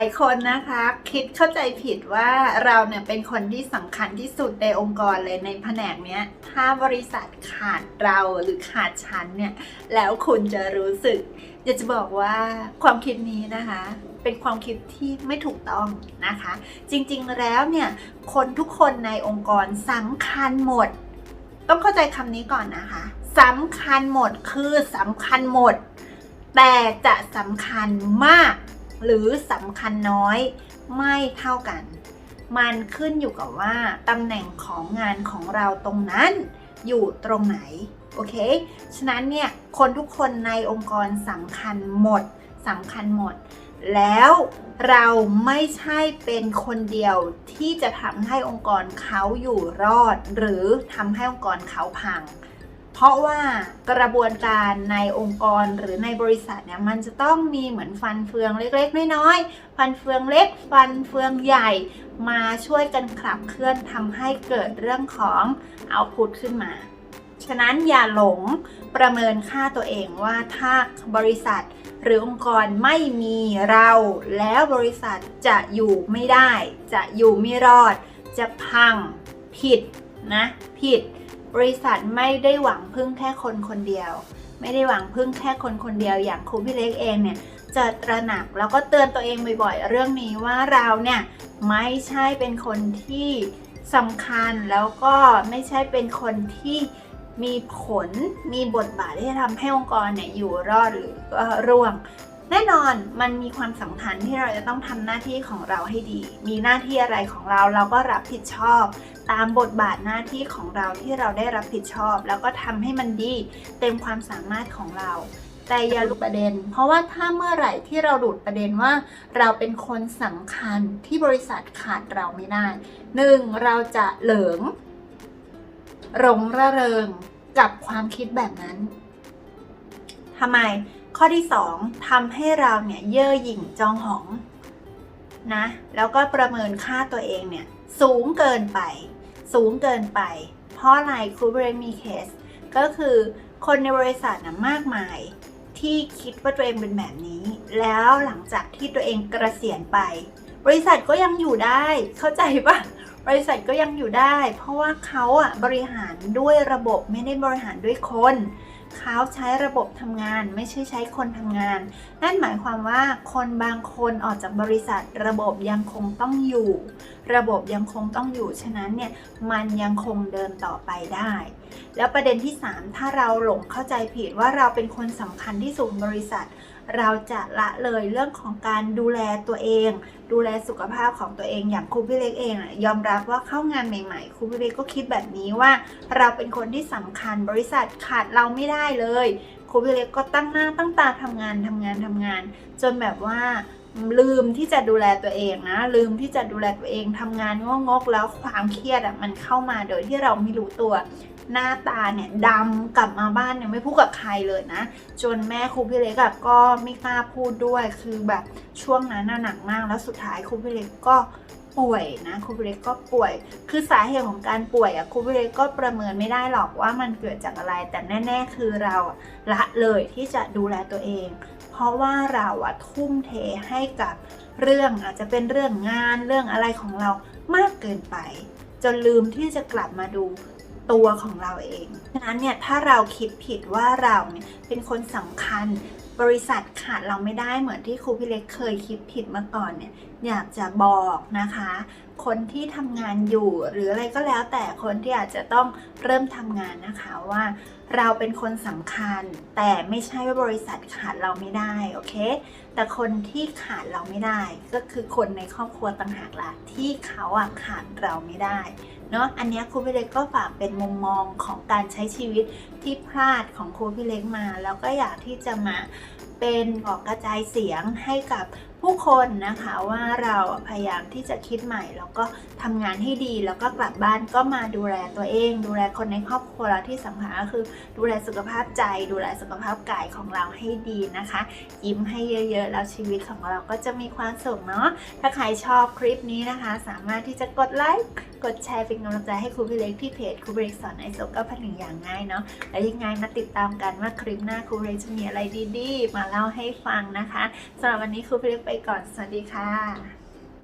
หลายคนนะคะคิดเข้าใจผิดว่าเราเนี่ยเป็นคนที่สำคัญที่สุดในองค์กรเลยในแผนกเนี้ย ถ้าบริษัทขาดเราหรือขาดฉันเนี่ย แล้วคุณจะรู้สึก อยากจะบอกว่าความคิดนี้นะคะ เป็นความคิดที่ไม่ถูกต้องนะคะ จริงๆแล้วเนี่ย คนทุกคนในองค์กรสำคัญหมด ต้องเข้าใจคำนี้ก่อนนะคะสำคัญหมดคือสำคัญหมด แต่จะสำคัญมาก หรือสำคัญน้อยไม่เท่ากัน มันขึ้นอยู่กับว่าตำแหน่งของงานของเราตรงนั้น อยู่ตรงไหน โอเค ฉะนั้นเนี่ยคนทุกคนในองค์กรสำคัญหมดสำคัญหมด แล้วเราไม่ใช่เป็นคนเดียวที่จะทำให้องค์กรเขาอยู่รอด หรือทำให้องค์กรเขาพัง เพราะว่ากระบวนการในองค์กรหรือในบริษัทเนี่ยมันจะต้องมีเหมือนฟันเฟืองเล็กๆน้อยๆฟันเฟืองเล็ก ฟันเฟืองใหญ่ มาช่วยกันขับเคลื่อนทำให้เกิดเรื่องของเอาพุตขึ้นมาฉะนั้นอย่าหลงประเมินค่าตัวเองว่าถ้าบริษัทหรือองค์กรไม่มีเรา แล้วบริษัทจะอยู่ไม่ได้ จะอยู่ไม่รอด จะพังผิดนะผิด บริษัทไม่ได้หวังพึ่งแค่คนคนเดียว ไม่ได้หวังพึ่งแค่คนคนเดียว อย่างครูพี่เล็กเองเนี่ยจะตระหนักแล้วก็เตือนตัวเองบ่อยๆ เรื่องนี้ว่าเราเนี่ยไม่ใช่เป็นคนที่สำคัญแล้วก็ไม่ใช่เป็นคนที่มีผลมีบทบาทที่จะทำให้องค์กรเนี่ยอยู่รอดหรือก็ร่วง แน่นอนมันมีความสำคัญที่เราจะต้องทำหน้าที่ของเราให้ดี มีหน้าที่อะไรของเราเราก็รับผิดชอบ ตามบทบาทหน้าที่ของเราที่เราได้รับผิดชอบ แล้วก็ทำให้มันดีเต็มความสามารถของเรา แต่อย่าหลุดประเด็น เพราะว่าถ้าเมื่อไหร่ที่เราหลุดประเด็นว่า เราเป็นคนสำคัญที่บริษัทขาดเราไม่ได้หนึ่งเราจะเหลิงหลงระเริงกับความคิดแบบนั้นทำไม ข้อที่ 2ทำให้เราเนี่ยเย่อหยิ่งจองหองนะแล้วก็ประเมินค่าตัวเองเนี่ยสูงเกินไป สูงเกินไป เพราะอะไรครูเบรมีเคส ก็คือคนในบริษัทนะมากมายที่คิดว่าตัวเองเป็นแบบนี้ แล้วหลังจากที่ตัวเองกระเกษียณไป บริษัทก็ยังอยู่ได้เข้าใจปะบริษัทก็ยังอยู่ได้ เพราะว่าเขาอะบริหารด้วยระบบไม่ได้บริหารด้วยคน เขาใช้ระบบทำงานไม่ใช่ใช้คนทำงาน นั่นหมายความว่าคนบางคนออกจากบริษัท ระบบยังคงต้องอยู่ ระบบยังคงต้องอยู่ ฉะนั้นเนี่ยมันยังคงเดินต่อไปได้ แล้วประเด็นที่ 3 ถ้าเราหลงเข้าใจผิดว่าเราเป็นคนสำคัญที่สุดบริษัท เราจะละเลยเรื่องของการดูแลตัวเอง ดูแลสุขภาพของตัวเองอย่างครูพี่เล็กเองยอมรับว่าเข้างานใหม่ๆครูพี่เล็กก็คิดแบบนี้ว่า เราเป็นคนที่สำคัญบริษัทขาดเราไม่ได้เลยครูพี่เล็กก็ตั้งหน้าตั้งตาทำงานทำงานทำงาน จนแบบว่า ลืมที่จะดูแลตัวเองนะ ลืมที่จะดูแลตัวเองทำงานงกๆแล้วความเครียดอะมันเข้ามาโดยที่เราไม่รู้ตัว หน้าตาเนี่ยดำกลับมาบ้านเนี่ยไม่พูดกับใครเลยนะ จนแม่ครูพี่เล็กก็ไม่กล้าพูดด้วยคือแบบช่วงนั้นหนักมากแล้วสุดท้ายครูพี่เล็กก็ ป่วยนะครูพี่เล็กก็ป่วย คือสาเหตุของการป่วยอะครูพี่เล็กก็ประเมินไม่ได้หรอกว่ามันเกิดจากอะไร แต่แน่ ๆ คือเราละเลยที่จะดูแลตัวเอง เพราะว่าเราอะทุ่มเทให้กับเรื่องอาจจะเป็นเรื่องงานเรื่องอะไรของเรามากเกินไป จนลืมที่จะกลับมาดูตัวของเราเอง ฉะนั้นเนี่ยถ้าเราคิดผิดว่าเราเนี่ยเป็นคนสำคัญ บริษัทขาดเราไม่ได้เหมือนที่ครูพี่เล็กเคยคิดผิดมาก่อนเนี่ยอยากจะบอกนะคะ คนที่ทำงานอยู่หรืออะไรก็แล้วแต่คนที่อาจจะต้องเริ่มทำงานนะคะว่าเราเป็นคนสำคัญ แต่ไม่ใช่ว่าบริษัทขาดเราไม่ได้โอเค แต่คนที่ขาดเราไม่ได้ ก็คือคนในครอบครัวต่างหากละที่เขาอะขาดเราไม่ได้เนาะอันนี้ครูพี่เล็กก็ฝากเป็นมุมมองของการใช้ชีวิตที่พลาดของครูพี่เล็กมา แล้วก็อยากที่จะมาเป็นบอกกระจายเสียงให้กับผู้คนนะคะว่าเราพยายามที่จะคิดใหม่แล้วก็ทำงานให้ดีแล้วก็กลับบ้านก็มาดูแลตัวเอง ดูแลคนในครอบครัวเราที่สำคัญก็คือ ดูแลสุขภาพใจ ดูแลสุขภาพกายของเราให้ดีนะคะ ยิ้มให้เยอะๆแล้วชีวิตของเราก็จะมีความสุขเนาะถ้าใครชอบคลิปนี้นะคะ สามารถที่จะกดไลค์กดแชร์เป็นกำลังใจให้ครูพีเล็กที่เพจครูเล็กสอนไอโซก็พันหนึ่งอย่างง่ายเนาะและยังไงมาติดตามกันว่าคลิปหน้าครูเล็กจะมีอะไรดีๆ มาเล่าให้ฟังนะคะสำหรับวันนี้ครูพีเล็กไปก่อน สวัสดีค่ะ